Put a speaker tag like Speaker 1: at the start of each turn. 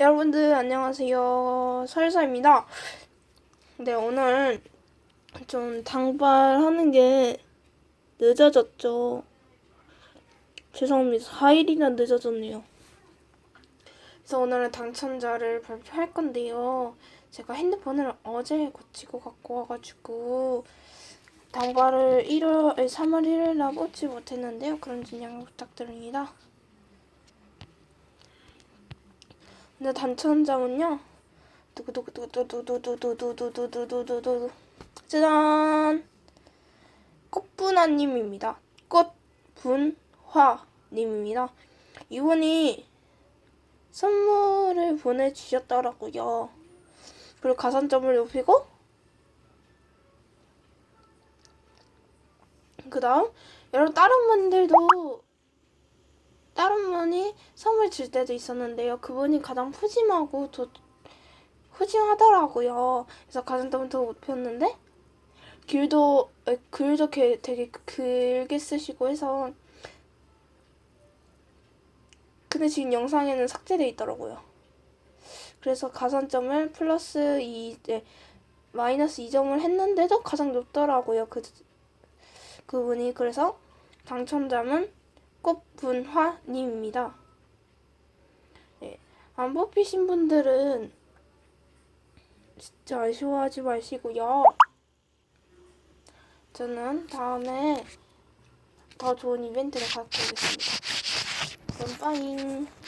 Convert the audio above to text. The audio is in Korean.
Speaker 1: 여러분들 안녕하세요. 설사입니다. 네, 오늘 좀 당발하는 게 늦어졌죠. 죄송합니다. 4일이나 늦어졌네요. 그래서 오늘은 당첨자를 발표할 건데요. 제가 핸드폰을 어제 고치고 갖고 와가지고 당발을 1월, 3월 1일 날 뽑지 못했는데요. 그런 점 양해 부탁드립니다. 근데 당첨자는요. 두구두구두구두구두구두구두구두구두구두구 짜잔 꽃분화님입니다. 꽃분화님입니다. 이분이 선물을 보내주셨더라고요. 그리고 가산점을 높이고 그 다음 여러분 다른 분들도 선물 줄 때도 있었는데요. 그분이 가장 푸짐하고 더 푸짐하더라고요. 그래서 가산점을 더 높였는데 글도 에, 글도 게- 되게 길게 쓰시고 해서 근데 지금 영상에는 삭제돼 있더라고요. 그래서 가산점을 플러스 2, 네, 마이너스 2점을 했는데도 가장 높더라고요. 그 그분이 그래서 당첨자는 꽃분화님입니다. 네, 안 뽑히신 분들은 진짜 아쉬워하지 마시고요. 저는 다음에 더 좋은 이벤트를 갖고 오겠습니다. 그럼 빠잉.